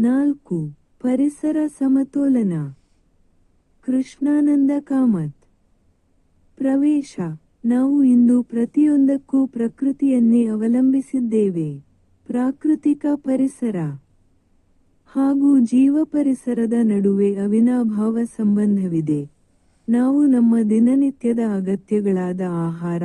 ನಾಲ್ಕು, ಪರಿಸರ ಸಮತೋಲನ. ಕೃಷ್ಣಾನಂದ ಕಾಮತ್. ಪ್ರವೇಶ, ನಾವು ಇಂದು ಪ್ರತಿಯೊಂದಕ್ಕೂ ಪ್ರಕೃತಿಯನ್ನೇ ಅವಲಂಬಿಸಿದ್ದೇವೆ. ಪ್ರಾಕೃತಿಕ ಪರಿಸರ. ಹಾಗೂ ಜೀವ ಪರಿಸರದ ನಡುವೆ ಅವಿನಾಭಾವ ಸಂಬಂಧವಿದೆ. ನಾವು ನಮ್ಮ ದಿನನಿತ್ಯದ ಅಗತ್ಯಗಳಾದ ಆಹಾರ,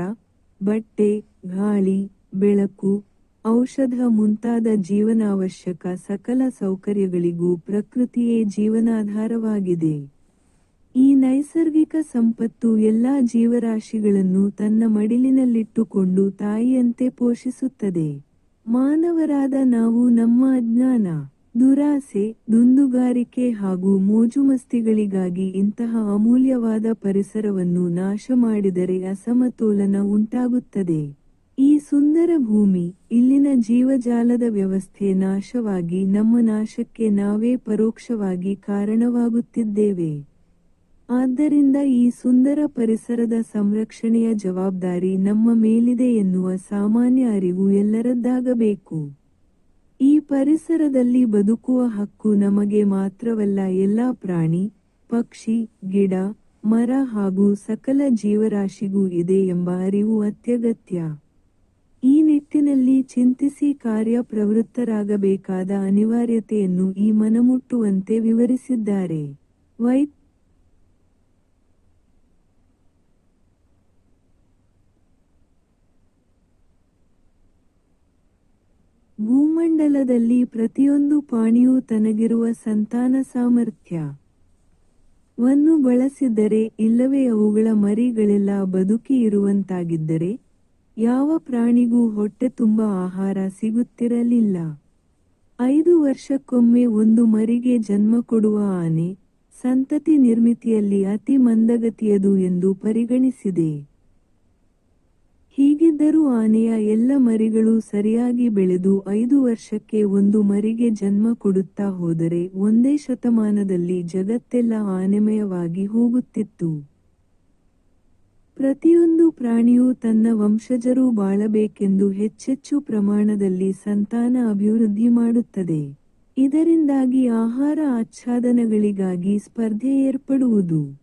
ಬಟ್ಟೆ, ಗಾಳಿ, ಬೆಳಕು ಔಷಧ ಮುಂತಾದ ಜೀವನಾವಶ್ಯಕ ಸಕಲ ಸೌಕರ್ಯಗಳಿಗೂ ಪ್ರಕೃತಿಯೇ ಜೀವನಾಧಾರವಾಗಿದೆ. ಈ ನೈಸರ್ಗಿಕ ಸಂಪತ್ತು ಎಲ್ಲಾ ಜೀವರಾಶಿಗಳನ್ನು ತನ್ನ ಮಡಿಲಿನಲ್ಲಿಟ್ಟುಕೊಂಡು ತಾಯಿಯಂತೆ ಪೋಷಿಸುತ್ತದೆ. ಮಾನವರಾದ ನಾವು ನಮ್ಮ ಅಜ್ಞಾನ, ದುರಾಸೆ, ದುಂದುಗಾರಿಕೆ ಹಾಗೂ ಮೋಜುಮಸ್ತಿಗಳಿಗಾಗಿ ಇಂತಹ ಅಮೂಲ್ಯವಾದ ಪರಿಸರವನ್ನು ನಾಶ ಮಾಡಿದರೆ ಅಸಮತೋಲನ ಉಂಟಾಗುತ್ತದೆ. ಈ ಸುಂದರ ಭೂಮಿ ಇಲ್ಲಿನ ಜೀವಜಾಲದ ವ್ಯವಸ್ಥೆ ನಾಶವಾಗಿ ನಮ್ಮ ನಾಶಕ್ಕೆ ನಾವೇ ಪರೋಕ್ಷವಾಗಿ ಕಾರಣವಾಗುತ್ತಿದ್ದೇವೆ. ಆದ್ದರಿಂದ ಈ ಸುಂದರ ಪರಿಸರದ ಸಂರಕ್ಷಣೆಯ ಜವಾಬ್ದಾರಿ ನಮ್ಮ ಮೇಲಿದೆ ಎನ್ನುವ ಸಾಮಾನ್ಯ ಅರಿವು ಎಲ್ಲರದ್ದಾಗಬೇಕು. ಈ ಪರಿಸರದಲ್ಲಿ ಬದುಕುವ ಹಕ್ಕು ನಮಗೆ ಮಾತ್ರವಲ್ಲ ಎಲ್ಲಾ ಪ್ರಾಣಿ, ಪಕ್ಷಿ, ಗಿಡ, ಮರ ಹಾಗೂ ಸಕಲ ಜೀವರಾಶಿಗೂ ಇದೆ ಎಂಬ ಅರಿವು ಅತ್ಯಗತ್ಯ. ನಿಟ್ಟಿನಲ್ಲಿ ಚಿಂತಿಸಿ ಕಾರ್ಯ ಪ್ರವೃತ್ತರಾಗಬೇಕಾದ ಅನಿವಾರ್ಯತೆಯನ್ನು ಈ ಮನಮುಟ್ಟುವಂತೆ ವಿವರಿಸಿದ್ದಾರೆ. ವೈ. ಭೂಮಂಡಲದಲ್ಲಿ ಪ್ರತಿಯೊಂದು ಪಾಣಿಯೂ ತನಗಿರುವ ಸಂತಾನ ಸಾಮರ್ಥ್ಯ. ವನ್ನು ಬಳಸಿದರೆ ಇಲ್ಲವೇ ಅವುಗಳ ಮರಿಗಳೆಲ್ಲ ಬದುಕಿ ಇರುವಂತಾಗಿದ್ದರೆ ಯಾವ ಪ್ರಾಣಿಗೂ ಹೊಟ್ಟೆ ತುಂಬ ಆಹಾರ ಸಿಗುತ್ತಿರಲಿಲ್ಲ. ಐದು ವರ್ಷಕ್ಕೊಮ್ಮೆ ಒಂದು ಮರಿಗೆ ಜನ್ಮ ಕೊಡುವ ಆನೆ ಸಂತತಿ ನಿರ್ಮಿತಿಯಲ್ಲಿ ಅತಿ ಮಂದಗತಿಯದು ಎಂದು ಪರಿಗಣಿಸಿದೆ. ಹೀಗಿದ್ದರೂ ಆನೆಯ ಎಲ್ಲ ಮರಿಗಳು ಸರಿಯಾಗಿ ಬೆಳೆದು ಐದು ವರ್ಷಕ್ಕೆ ಒಂದು ಮರಿಗೆ ಜನ್ಮ ಕೊಡುತ್ತಾ ಹೋದರೆ ಒಂದೇ ಶತಮಾನದಲ್ಲಿ ಜಗತ್ತೆಲ್ಲ ಆನೆಮಯವಾಗಿ ಹೋಗುತ್ತಿತ್ತು. ಪ್ರತಿಯೊಂದು ಪ್ರಾಣಿಯೂ ತನ್ನ ವಂಶಜರು ಬಾಳಬೇಕೆಂದು ಹೆಚ್ಚೆಚ್ಚು ಪ್ರಮಾಣದಲ್ಲಿ ಸಂತಾನ ಅಭಿವೃದ್ಧಿ ಮಾಡುತ್ತದೆ. ಇದರಿಂದಾಗಿ ಆಹಾರ ಆಚ್ಛಾದನಗಳಿಗಾಗಿ ಸ್ಪರ್ಧೆ ಏರ್ಪಡುವುದು.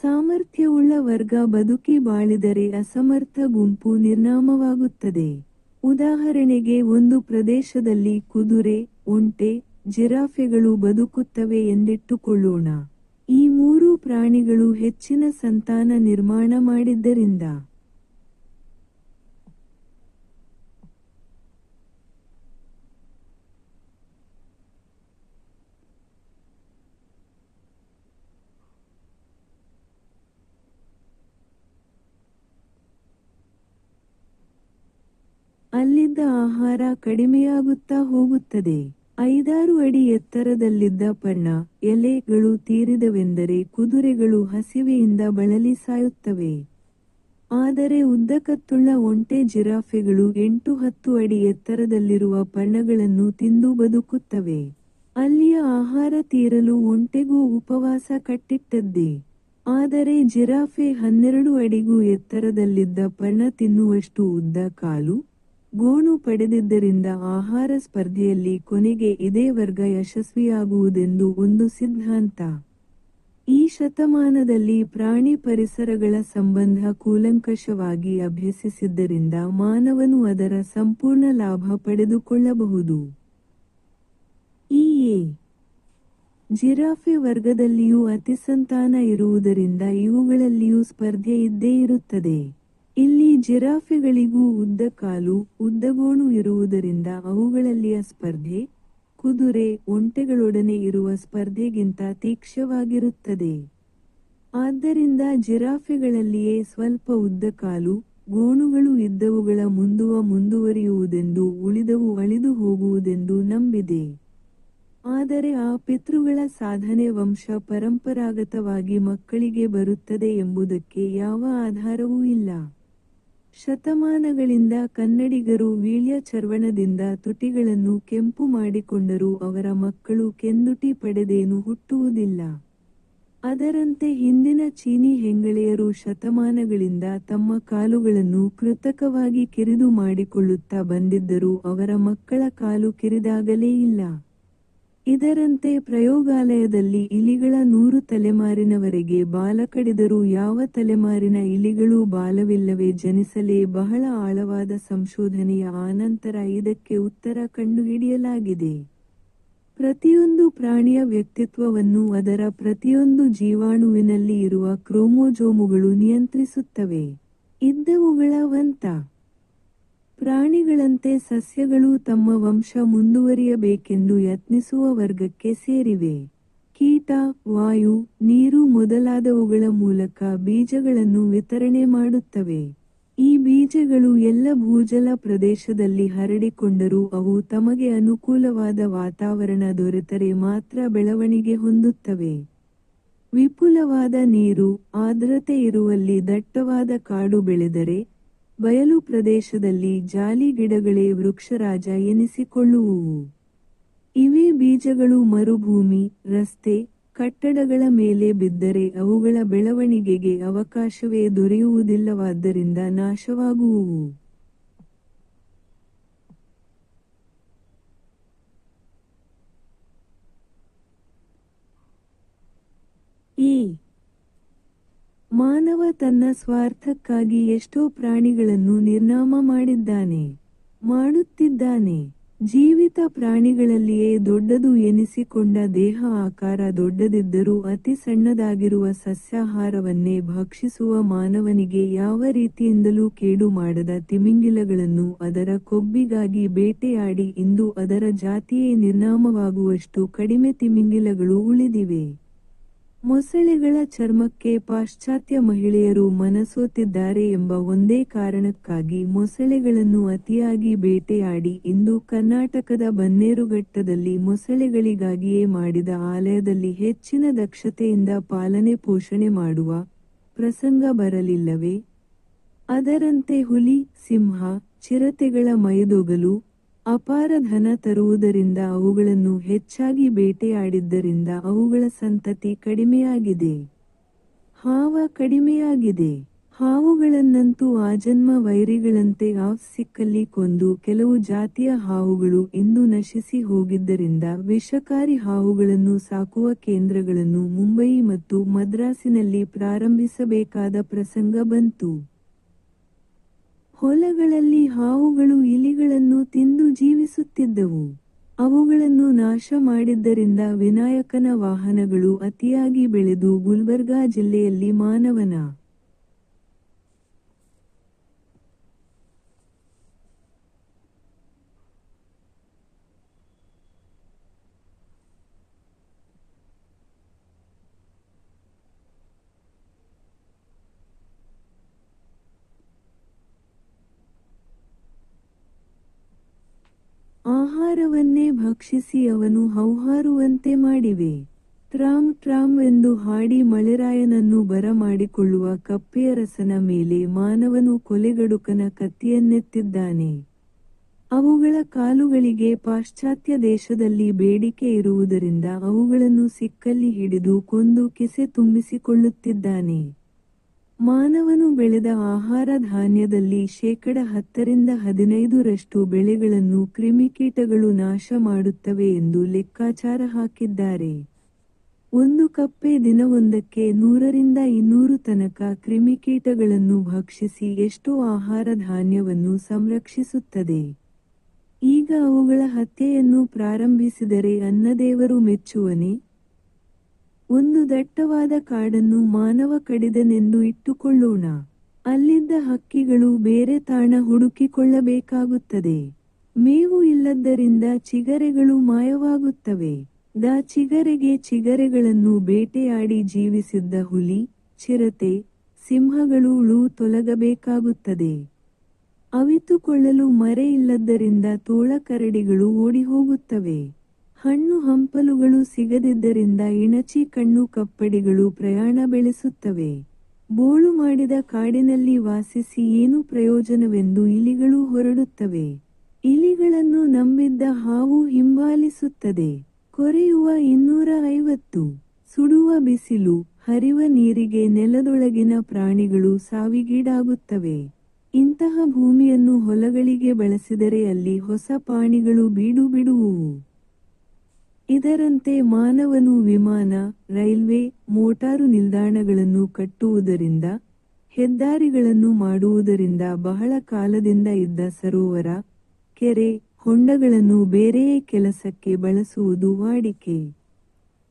ಸಾಮರ್ಥ್ಯವುಳ್ಳ ವರ್ಗ ಬದುಕಿ ಬಾಳಿದರೆ ಅಸಮರ್ಥ ಗುಂಪು ನಿರ್ನಾಮವಾಗುತ್ತದೆ. ಉದಾಹರಣೆಗೆ ಒಂದು ಪ್ರದೇಶದಲ್ಲಿ ಕುದುರೆ, ಒಂಟೆ, ಜಿರಾಫೆಗಳು ಬದುಕುತ್ತವೆ ಎಂದಿಟ್ಟುಕೊಳ್ಳೋಣ. ಮೂರೂ ಪ್ರಾಣಿಗಳು ಹೆಚ್ಚಿನ ಸಂತಾನ ನಿರ್ಮಾಣ ಮಾಡಿದ್ದರಿಂದ. ಅಲ್ಲಿದ್ದ ಆಹಾರ ಕಡಿಮೆಯಾಗುತ್ತಾ ಹೋಗುತ್ತದೆ. ಐದಾರು ಅಡಿ ಎತ್ತರದಲ್ಲಿದ್ದ ಪಣ್ಣ, ಎಲೆಗಳು ತೀರಿದವೆಂದರೆ ಕುದುರೆಗಳು ಹಸಿವೆಯಿಂದ ಬಳಲಿ ಸಾಯುತ್ತವೆ. ಆದರೆ ಉದ್ದಕತ್ತುಳ್ಳ ಒಂಟೆ ಜಿರಾಫೆಗಳು ಎಂಟು ಹತ್ತು ಅಡಿ ಎತ್ತರದಲ್ಲಿರುವ ಪಣ್ಣಗಳನ್ನು ತಿಂದು ಬದುಕುತ್ತವೆ. ಅಲ್ಲಿಯ ಆಹಾರ ತೀರಲು ಒಂಟೆಗೂ ಉಪವಾಸ ಕಟ್ಟಿಟ್ಟದ್ದೇ. ಆದರೆ ಜಿರಾಫೆ ಹನ್ನೆರಡು ಅಡಿಗೂ ಎತ್ತರದಲ್ಲಿದ್ದ ಪಣ್ಣ ತಿನ್ನುವಷ್ಟು ಉದ್ದ ಕಾಲು ಗೋಣು ಪಡೆದಿದ್ದರಿಂದ ಆಹಾರ ಸ್ಪರ್ಧೆಯಲ್ಲಿ ಕೊನೆಗೆ ಇದೇ ವರ್ಗ ಯಶಸ್ವಿಯಾಗುವುದೆಂದು ಒಂದು ಸಿದ್ಧಾಂತ. ಈ ಶತಮಾನದಲ್ಲಿ ಪ್ರಾಣಿ ಪರಿಸರಗಳ ಸಂಬಂಧ ಕೂಲಂಕಷವಾಗಿ ಅಭ್ಯಸಿಸಿದ್ದರಿಂದ ಮಾನವನು ಅದರ ಸಂಪೂರ್ಣ ಲಾಭ ಪಡೆದುಕೊಳ್ಳಬಹುದು. ಈ ಎ. ಜಿರಾಫೆ ವರ್ಗದಲ್ಲಿಯೂ ಅತಿಸಂತಾನ ಇರುವುದರಿಂದ ಇವುಗಳಲ್ಲಿಯೂ ಸ್ಪರ್ಧೆ ಇದ್ದೇ ಇರುತ್ತದೆ. ಇಲ್ಲಿ ಜಿರಾಫೆಗಳಿಗೂ ಉದ್ದ ಕಾಲು ಉದ್ದಗೋಣು ಇರುವುದರಿಂದ ಅವುಗಳಲ್ಲಿಯ ಸ್ಪರ್ಧೆ, ಕುದುರೆ, ಒಂಟೆಗಳೊಡನೆ ಇರುವ ಸ್ಪರ್ಧೆಗಿಂತ ತೀಕ್ಷ್ಣವಾಗಿರುತ್ತದೆ. ಆದ್ದರಿಂದ ಜಿರಾಫೆಗಳಲ್ಲಿಯೇ ಸ್ವಲ್ಪ ಉದ್ದ ಕಾಲು, ಗೋಣುಗಳು ಇದ್ದವುಗಳ ಮುಂದುವ ಮುಂದುವರಿಯುವುದೆಂದು, ಉಳಿದವು ಅಳಿದು ಹೋಗುವುದೆಂದು ನಂಬಿದೆ. ಆದರೆ ಆ ಪಿತೃಗಳ ಸಾಧನೆ ವಂಶ ಪರಂಪರಾಗತವಾಗಿ ಮಕ್ಕಳಿಗೆ ಬರುತ್ತದೆ ಎಂಬುದಕ್ಕೆ ಯಾವ ಆಧಾರವೂ ಇಲ್ಲ. ಶತಮಾನಗಳಿಂದ ಕನ್ನಡಿಗರು ವೀಳ್ಯ ಚರ್ವಣದಿಂದ ತುಟಿಗಳನ್ನು ಕೆಂಪು ಮಾಡಿಕೊಂಡರೂ ಅವರ ಮಕ್ಕಳು ಕೆಂದುಟಿ ಪಡೆದೇನು ಹುಟ್ಟುವುದಿಲ್ಲ. ಅದರಂತೆ ಹಿಂದಿನ ಚೀನಿ ಹೆಂಗಳೆಯರು ಶತಮಾನಗಳಿಂದ ತಮ್ಮ ಕಾಲುಗಳನ್ನು ಕೃತಕವಾಗಿ ಕಿರಿದು ಮಾಡಿಕೊಳ್ಳುತ್ತಾ ಬಂದಿದ್ದರೂ ಅವರ ಮಕ್ಕಳ ಕಾಲು ಕಿರಿದಾಗಲೇ ಇಲ್ಲ. ಇದರಂತೆ ಪ್ರಯೋಗಾಲಯದಲ್ಲಿ ಇಲಿಗಳ ನೂರು ತಲೆಮಾರಿನವರೆಗೆ ಬಾಲ ಕಡಿದರೂ ಯಾವ ತಲೆಮಾರಿನ ಇಲಿಗಳೂ ಬಾಲವಿಲ್ಲವೇ ಜನಿಸಲೇ ಬಹಳ ಆಳವಾದ ಸಂಶೋಧನೆಯ ಆನಂತರ ಇದಕ್ಕೆ ಉತ್ತರ ಕಂಡುಹಿಡಿಯಲಾಗಿದೆ. ಪ್ರತಿಯೊಂದು ಪ್ರಾಣಿಯ ವ್ಯಕ್ತಿತ್ವವನ್ನು ಅದರ ಪ್ರತಿಯೊಂದು ಜೀವಾಣುವಿನಲ್ಲಿ ಇರುವ ಕ್ರೋಮೋಜೋಮುಗಳು ನಿಯಂತ್ರಿಸುತ್ತವೆ. ಇದ್ದವುಗಳ ವಂತ ಪ್ರಾಣಿಗಳಂತೆ ಸಸ್ಯಗಳು ತಮ್ಮ ವಂಶ ಮುಂದುವರಿಯಬೇಕೆಂದು ಯತ್ನಿಸುವ ವರ್ಗಕ್ಕೆ ಸೇರಿವೆ. ಕೀಟ, ವಾಯು, ನೀರು ಮೊದಲಾದವುಗಳ ಮೂಲಕ ಬೀಜಗಳನ್ನು ವಿತರಣೆ ಮಾಡುತ್ತವೆ. ಈ ಬೀಜಗಳು ಎಲ್ಲ ಭೂಜಲ ಪ್ರದೇಶದಲ್ಲಿ ಹರಡಿಕೊಂಡರೂ ಅವು ತಮಗೆ ಅನುಕೂಲವಾದ ವಾತಾವರಣ ದೊರೆತರೆ ಮಾತ್ರ ಬೆಳವಣಿಗೆ ಹೊಂದುತ್ತವೆ. ವಿಪುಲವಾದ ನೀರು, ಆರ್ದ್ರತೆ ಇರುವಲ್ಲಿ ದಟ್ಟವಾದ ಕಾಡು ಬೆಳೆದರೆ ಬಯಲು ಪ್ರದೇಶದಲ್ಲಿ ಜಾಲಿ ಗಿಡಗಳೇ ವೃಕ್ಷರಾಜ ಎನಿಸಿಕೊಳ್ಳುವುವು ಇವೇ ಬೀಜಗಳು ಮರುಭೂಮಿ, ರಸ್ತೆ, ಕಟ್ಟಡಗಳ ಮೇಲೆ ಬಿದ್ದರೆ ಅವುಗಳ ಬೆಳವಣಿಗೆಗೆ ಅವಕಾಶವೇ ದೊರೆಯುವುದಿಲ್ಲವಾದ್ದರಿಂದ ನಾಶವಾಗುವುವು ಈ ಮಾನವ ತನ್ನ ಸ್ವಾರ್ಥಕ್ಕಾಗಿ ಎಷ್ಟೋ ಪ್ರಾಣಿಗಳನ್ನು ನಿರ್ನಾಮ ಮಾಡಿದ್ದಾನೆ, ಮಾಡುತ್ತಿದ್ದಾನೆ. ಜೀವಿತ ಪ್ರಾಣಿಗಳಲ್ಲಿಯೇ ದೊಡ್ಡದು ಎನಿಸಿಕೊಂಡ ದೇಹ ಆಕಾರ ದೊಡ್ಡದಿದ್ದರೂ ಅತಿ ಸಣ್ಣದಾಗಿರುವ ಸಸ್ಯಾಹಾರವನ್ನೇ ಭಕ್ಷಿಸುವ ಮಾನವನಿಗೆ ಯಾವ ರೀತಿಯಿಂದಲೂ ಕೇಡು ಮಾಡದ ತಿಮಿಂಗಿಲಗಳನ್ನು ಅದರ ಕೊಬ್ಬಿಗಾಗಿ ಬೇಟೆಯಾಡಿ ಇಂದು ಅದರ ಜಾತಿಯೇ ನಿರ್ನಾಮವಾಗುವಷ್ಟು ಕಡಿಮೆ ತಿಮಿಂಗಿಲಗಳು ಉಳಿದಿವೆ. ಮೊಸಳೆಗಳ ಚರ್ಮಕ್ಕೆ ಪಾಶ್ಚಾತ್ಯ ಮಹಿಳೆಯರು ಮನಸೋತಿದ್ದಾರೆ ಎಂಬ ಒಂದೇ ಕಾರಣಕ್ಕಾಗಿ ಮೊಸಳೆಗಳನ್ನು ಅತಿಯಾಗಿ ಬೇಟೆಯಾಡಿ ಇಂದು ಕರ್ನಾಟಕದ ಬನ್ನೇರುಘಟ್ಟದಲ್ಲಿ ಮೊಸಳೆಗಳಿಗಾಗಿಯೇ ಮಾಡಿದ ಆಲಯದಲ್ಲಿ ಹೆಚ್ಚಿನ ದಕ್ಷತೆಯಿಂದ ಪಾಲನೆ ಪೋಷಣೆ ಮಾಡುವ ಪ್ರಸಂಗ ಬರಲಿಲ್ಲವೇ? ಅದರಂತೆ ಹುಲಿ, ಸಿಂಹ, ಚಿರತೆಗಳ ಮೈದೊಗಲು ಅಪಾರ ಧನ ತರುವುದರಿಂದ ಅವುಗಳನ್ನು ಹೆಚ್ಚಾಗಿ ಬೇಟೆಯಾಡಿದ್ದರಿಂದ ಅವುಗಳ ಸಂತತಿ ಕಡಿಮೆಯಾಗಿದೆ. ಹಾವ ಕಡಿಮೆಯಾಗಿದೆ. ಹಾವುಗಳನ್ನಂತೂ ಆಜನ್ಮ ವೈರಿಗಳಂತೆ ಆಫ್ ಸಿಕ್ಕಲ್ಲಿ ಕೊಂದು ಕೆಲವು ಜಾತಿಯ ಹಾವುಗಳು ಇಂದು ನಶಿಸಿ ಹೋಗಿದ್ದರಿಂದ ವಿಷಕಾರಿ ಹಾವುಗಳನ್ನು ಸಾಕುವ ಕೇಂದ್ರಗಳನ್ನು ಮುಂಬಯಿ ಮತ್ತು ಮದ್ರಾಸಿನಲ್ಲಿ ಪ್ರಾರಂಭಿಸಬೇಕಾದ ಪ್ರಸಂಗ ಬಂತು. ಹೊಲಗಳಲ್ಲಿ ಹಾವುಗಳು ಇಲಿಗಳನ್ನು ತಿಂದು ಜೀವಿಸುತ್ತಿದ್ದವು. ಅವುಗಳನ್ನು ನಾಶ ಮಾಡಿದ್ದರಿಂದ ವಿನಾಯಕನ ವಾಹನಗಳು ಅತಿಯಾಗಿ ಬೆಳೆದು ಗುಲ್ಬರ್ಗಾ ಜಿಲ್ಲೆಯಲ್ಲಿ ಮಾನವನ ಆಹಾರವನ್ನೇ ಭಕ್ಷಿಸಿ ಅವನು ಹೌಹಾರುವಂತೆ ಮಾಡಿವೆ. ಟ್ರಾಮ್ ಟ್ರಾಮ್ ಎಂದು ಹಾಡಿ ಮಳೆರಾಯನನ್ನು ಬರಮಾಡಿಕೊಳ್ಳುವ ಕಪ್ಪೆಯರಸನ ಮೇಲೆ ಮಾನವನು ಕೊಲೆಗಡುಕನ ಕತ್ತಿಯನ್ನೆತ್ತಿದ್ದಾನೆ. ಅವುಗಳ ಕಾಲುಗಳಿಗೆ ಪಾಶ್ಚಾತ್ಯ ದೇಶದಲ್ಲಿ ಬೇಡಿಕೆ ಇರುವುದರಿಂದ ಅವುಗಳನ್ನು ಸಿಕ್ಕಲ್ಲಿ ಹಿಡಿದು ಕೊಂದು ಕಿಸೆ ತುಂಬಿಸಿಕೊಳ್ಳುತ್ತಿದ್ದಾನೆ. ಮಾನವನು ಬೆಳೆದ ಆಹಾರ ಧಾನ್ಯದಲ್ಲಿ ಶೇಕಡ ಹತ್ತರಿಂದ ಹದಿನೈದರಷ್ಟು ಬೆಳೆಗಳನ್ನು ಕ್ರಿಮಿಕೀಟಗಳು ನಾಶ ಮಾಡುತ್ತವೆ ಎಂದು ಲೆಕ್ಕಾಚಾರ ಹಾಕಿದ್ದಾರೆ. ಒಂದು ಕಪ್ಪೆ ದಿನವೊಂದಕ್ಕೆ ನೂರರಿಂದ ಇನ್ನೂರು ತನಕ ಕ್ರಿಮಿಕೀಟಗಳನ್ನು ಭಕ್ಷಿಸಿ ಎಷ್ಟೋ ಆಹಾರ ಧಾನ್ಯವನ್ನು ಸಂರಕ್ಷಿಸುತ್ತದೆ? ಈಗ ಅವುಗಳ ಹತ್ಯೆಯನ್ನು ಪ್ರಾರಂಭಿಸಿದರೆ ಅನ್ನದೇವರು ಮೆಚ್ಚುವನೆ? ಒಂದು ದಟ್ಟವಾದ ಕಾಡನ್ನು ಮಾನವ ಕಡಿದನೆಂದು ಇಟ್ಟುಕೊಳ್ಳೋಣ. ಅಲ್ಲಿದ್ದ ಹಕ್ಕಿಗಳು ಬೇರೆ ತಾಣ ಹುಡುಕಿಕೊಳ್ಳಬೇಕಾಗುತ್ತದೆ. ಮೇವು ಇಲ್ಲದ್ದರಿಂದ ಚಿಗರೆಗಳು ಮಾಯವಾಗುತ್ತವೆ. ದ ಚಿಗರೆಗೆ ಚಿಗರೆಗಳನ್ನು ಬೇಟೆಯಾಡಿ ಜೀವಿಸಿದ್ದ ಹುಲಿ, ಚಿರತೆ, ಸಿಂಹಗಳು ತೊಲಗಬೇಕಾಗುತ್ತದೆ. ಅವಿತುಕೊಳ್ಳಲು ಮರೆ ಇಲ್ಲದ್ದರಿಂದ ತೋಳಕರಡಿಗಳು ಓಡಿಹೋಗುತ್ತವೆ. ಹಣ್ಣು ಹಂಪಲುಗಳು ಸಿಗದಿದ್ದರಿಂದ ಇಣಚಿ ಕಣ್ಣು ಕಪ್ಪಡಿಗಳು ಪ್ರಯಾಣ ಬೆಳೆಸುತ್ತವೆ. ಬೋಳು ಮಾಡಿದ ಕಾಡಿನಲ್ಲಿ ವಾಸಿಸಿ ಏನು ಪ್ರಯೋಜನವೆಂದು ಇಲಿಗಳು ಹೊರಡುತ್ತವೆ. ಇಲಿಗಳನ್ನು ನಂಬಿದ್ದ ಹಾವು ಹಿಂಬಾಲಿಸುತ್ತದೆ. ಕೊರೆಯುವ ಇನ್ನೂರ ಐವತ್ತು. ಸುಡುವ ಬಿಸಿಲು, ಹರಿವ ನೀರಿಗೆ ನೆಲದೊಳಗಿನ ಪ್ರಾಣಿಗಳು ಸಾವಿಗೀಡಾಗುತ್ತವೆ. ಇಂತಹ ಭೂಮಿಯನ್ನು ಹೊಲಗಳಿಗೆ ಬಳಸಿದರೆ ಅಲ್ಲಿ ಹೊಸ ಪ್ರಾಣಿಗಳು ಬೀಡು ಬಿಡುವುವು. ಇದರಂತೆ ಮಾನವನು ವಿಮಾನ, ರೈಲ್ವೆ, ಮೋಟಾರು ನಿಲ್ದಾಣಗಳನ್ನು ಕಟ್ಟುವುದರಿಂದ, ಹೆದ್ದಾರಿಗಳನ್ನು ಮಾಡುವುದರಿಂದ ಬಹಳ ಕಾಲದಿಂದ ಇದ್ದ ಸರೋವರ, ಕೆರೆ, ಹೊಂಡಗಳನ್ನು ಬೇರೆಯೇ ಕೆಲಸಕ್ಕೆ ಬಳಸುವುದು ವಾಡಿಕೆ.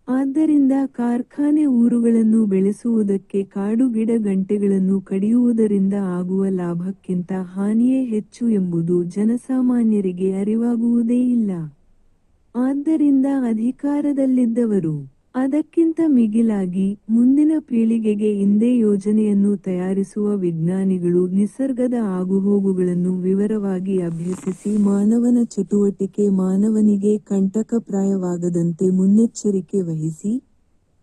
ಆದ್ದರಿಂದ ಕಾರ್ಖಾನೆ ಊರುಗಳನ್ನು ಬೆಳೆಸುವುದಕ್ಕೆ ಕಾಡುಗಿಡ ಗಂಟೆಗಳನ್ನು ಕಡಿಯುವುದರಿಂದ ಆಗುವ ಲಾಭಕ್ಕಿಂತ ಹಾನಿಯೇ ಹೆಚ್ಚು ಎಂಬುದು ಜನಸಾಮಾನ್ಯರಿಗೆ ಅರಿವಾಗುವುದೇ ಇಲ್ಲ. ಆದ್ದರಿಂದ ಅಧಿಕಾರದಲ್ಲಿದ್ದವರು ಅದಕ್ಕಿಂತ ಮಿಗಿಲಾಗಿ ಮುಂದಿನ ಪೀಳಿಗೆಗೆ ಇಂದೇ ಯೋಜನೆಯನ್ನು ತಯಾರಿಸುವ ವಿಜ್ಞಾನಿಗಳು ನಿಸರ್ಗದ ಆಗುಹೋಗುಗಳನ್ನು ವಿವರವಾಗಿ ಅಭ್ಯಸಿಸಿ ಮಾನವನ ಚಟುವಟಿಕೆ ಮಾನವನಿಗೆ ಕಂಟಕಪ್ರಾಯವಾಗದಂತೆ ಮುನ್ನೆಚ್ಚರಿಕೆ ವಹಿಸಿ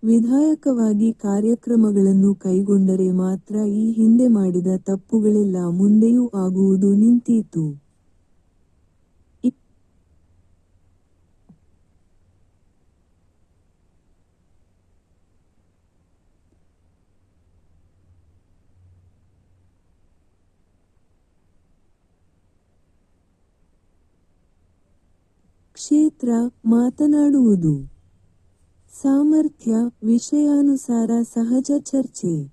ವಿಧಾಯಕವಾಗಿ ಕಾರ್ಯಕ್ರಮಗಳನ್ನು ಕೈಗೊಂಡರೆ ಮಾತ್ರ ಈ ಹಿಂದೆ ಮಾಡಿದ ತಪ್ಪುಗಳೆಲ್ಲ, ಮುಂದೆಯೂ ಆಗುವುದು ನಿಂತೀತು ಕ್ಷೇತ್ರ ಮಾತನಾಡುವುದು. ಸಾಮರ್ಥ್ಯ ವಿಷಯಾನುಸಾರ ಸಹಜ ಚರ್ಚೆ.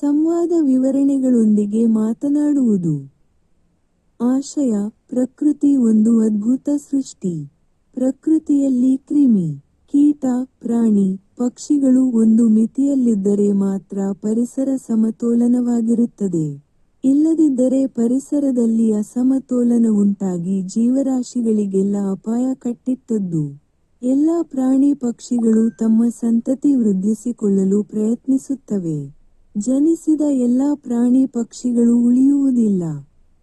ಸಂವಾದ ವಿವರಣೆಗಳೊಂದಿಗೆ ಮಾತನಾಡುವುದು. ಆಶಯ, ಪ್ರಕೃತಿ ಒಂದು ಅದ್ಭುತ ಸೃಷ್ಟಿ. ಪ್ರಕೃತಿಯಲ್ಲಿ ಕ್ರಿಮಿ, ಕೀಟ, ಪ್ರಾಣಿ, ಪಕ್ಷಿಗಳು ಒಂದು ಮಿತಿಯಲ್ಲಿದ್ದರೆ ಮಾತ್ರ ಪರಿಸರ ಸಮತೋಲನವಾಗಿರುತ್ತದೆ. ಇಲ್ಲದಿದ್ದರೆ ಪರಿಸರದಲ್ಲಿ ಅಸಮತೋಲನ ಉಂಟಾಗಿ ಜೀವರಾಶಿಗಳಿಗೆಲ್ಲ ಅಪಾಯ ಕಟ್ಟಿತ್ತದ್ದು. ಎಲ್ಲ ಪ್ರಾಣಿ ಪಕ್ಷಿಗಳು ತಮ್ಮ ಸಂತತಿ ವೃದ್ಧಿಸಿಕೊಳ್ಳಲು ಪ್ರಯತ್ನಿಸುತ್ತವೆ. ಜನಿಸಿದ ಎಲ್ಲ ಪ್ರಾಣಿ ಪಕ್ಷಿಗಳು ಉಳಿಯುವುದಿಲ್ಲ.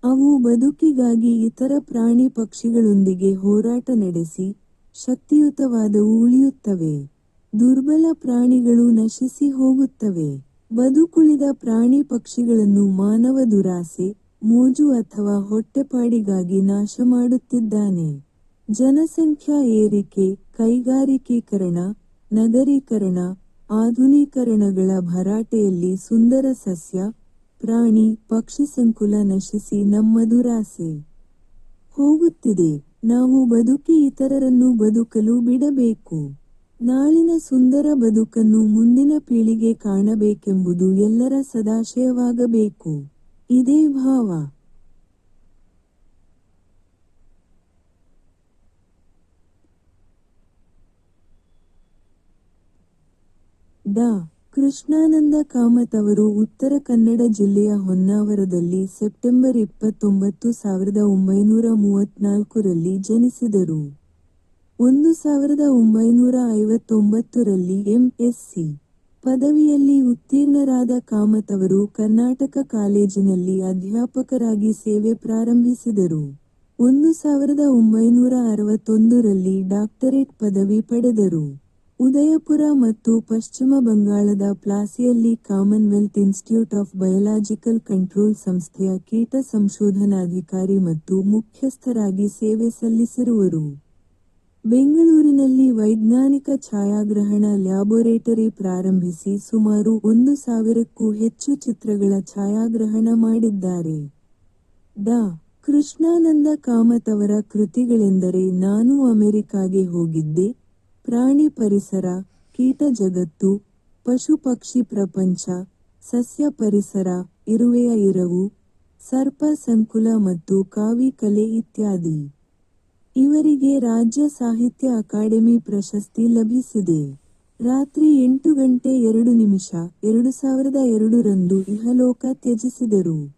ಅವು ಬದುಕಿಗಾಗಿ ಇತರ ಪ್ರಾಣಿ ಪಕ್ಷಿಗಳೊಂದಿಗೆ ಹೋರಾಟ ನಡೆಸಿ ಶಕ್ತಿಯುತವಾದವು ಉಳಿಯುತ್ತವೆ. ದುರ್ಬಲ ಪ್ರಾಣಿಗಳು ನಶಿಸಿ ಹೋಗುತ್ತವೆ. ಬದುಕುಳಿದ ಪ್ರಾಣಿ ಪಕ್ಷಿಗಳನ್ನು ಮಾನವ ದುರಾಸೆ, ಮೋಜು ಅಥವಾ ಹೊಟ್ಟೆಪಾಡಿಗಾಗಿ ನಾಶ ಮಾಡುತ್ತಿದ್ದಾನೆ. ಜನಸಂಖ್ಯಾ ಏರಿಕೆ, ಕೈಗಾರಿಕೀಕರಣ, ನಗರೀಕರಣ, ಆಧುನೀಕರಣಗಳ ಭರಾಟೆಯಲ್ಲಿ ಸುಂದರ ಸಸ್ಯ, ಪ್ರಾಣಿ, ಪಕ್ಷಿ ಸಂಕುಲ ನಶಿಸಿ ನಮ್ಮ ದುರಾಸೆ. ಹೋಗುತ್ತಿದೆ, ನಾವು ಬದುಕಿ ಇತರರನ್ನು ಬದುಕಲು ಬಿಡಬೇಕು. ನಾಳಿನ ಸುಂದರ ಬದುಕನ್ನು ಮುಂದಿನ ಪೀಳಿಗೆ ಕಾಣಬೇಕೆಂಬುದು ಎಲ್ಲರ ಸದಾಶಯವಾಗಬೇಕು. ಇದೇ ಭಾವ. ಡಾ ಕೃಷ್ಣಾನಂದ ಕಾಮತ್ ಅವರು ಉತ್ತರ ಕನ್ನಡ ಜಿಲ್ಲೆಯ ಹೊನ್ನಾವರದಲ್ಲಿ ಸೆಪ್ಟೆಂಬರ್ ಇಪ್ಪತ್ತೊಂಬತ್ತು, ಸಾವಿರದ ಒಂಬೈನೂರ ಮೂವತ್ನಾಲ್ಕರಲ್ಲಿ ಜನಿಸಿದರು. ಒಂದು ಸಾವಿರದ ಒಂಬೈನೂರ ಐವತ್ತೊಂಬತ್ತರಲ್ಲಿ ಎಂಎಸ್ಸಿ ಪದವಿಯಲ್ಲಿ ಉತ್ತೀರ್ಣರಾದ ಕಾಮತ್ ಅವರು ಕರ್ನಾಟಕ ಕಾಲೇಜಿನಲ್ಲಿ ಅಧ್ಯಾಪಕರಾಗಿ ಸೇವೆ ಪ್ರಾರಂಭಿಸಿದರು. ಒಂದು ಸಾವಿರದ ಒಂಬೈನೂರ ಅರವತ್ತೊಂದರಲ್ಲಿ ಡಾಕ್ಟರೇಟ್ ಪದವಿ ಪಡೆದರು. ಉದಯಪುರ ಮತ್ತು ಪಶ್ಚಿಮ ಬಂಗಾಳದ ಪ್ಲಾಸಿಯಲ್ಲಿ Commonwealth institute of biological control ಸಂಸ್ಥೆಯ ಕೀಟ ಸಂಶೋಧನಾಧಿಕಾರಿ ಮತ್ತು ಮುಖ್ಯಸ್ಥರಾಗಿ ಸೇವೆ ಸಲ್ಲಿಸಿರುವರು. ಬೆಂಗಳೂರಿನಲ್ಲಿ ವೈಜ್ಞಾನಿಕ ಛಾಯಾಗ್ರಹಣ ಲ್ಯಾಬೊರೇಟರಿ ಪ್ರಾರಂಭಿಸಿ ಸುಮಾರು ಒಂದು ಸಾವಿರಕ್ಕೂ ಹೆಚ್ಚು ಚಿತ್ರಗಳ ಛಾಯಾಗ್ರಹಣ ಮಾಡಿದ್ದಾರೆ. ಡಾ ಕೃಷ್ಣಾನಂದ ಕಾಮತ್ ಅವರ ಕೃತಿಗಳೆಂದರೆ ನಾನು ಅಮೆರಿಕಾಗೆ ಹೋಗಿದ್ದೆ, ಪ್ರಾಣಿ ಪರಿಸರ, ಕೀಟ ಜಗತ್ತು, ಪಶು ಪಕ್ಷಿ ಪ್ರಪಂಚ, ಸಸ್ಯ ಪರಿಸರ, ಇರುವೆಯ ಇರವು, ಸರ್ಪ ಸಂಕುಲ ಮತ್ತು ಕಾವಿ ಕಲೆ ಇತ್ಯಾದಿ. ಇವರಿಗೆ ರಾಜ್ಯ ಸಾಹಿತ್ಯ ಅಕಾಡೆಮಿ ಪ್ರಶಸ್ತಿ ಲಭಿಸಿದೆ. ರಾತ್ರಿ ಎಂಟು ಗಂಟೆ ಎರಡು ನಿಮಿಷ, ಎರಡು ಸಾವಿರದ ಎರಡರಂದು ಇಹಲೋಕ ತ್ಯಜಿಸಿದರು.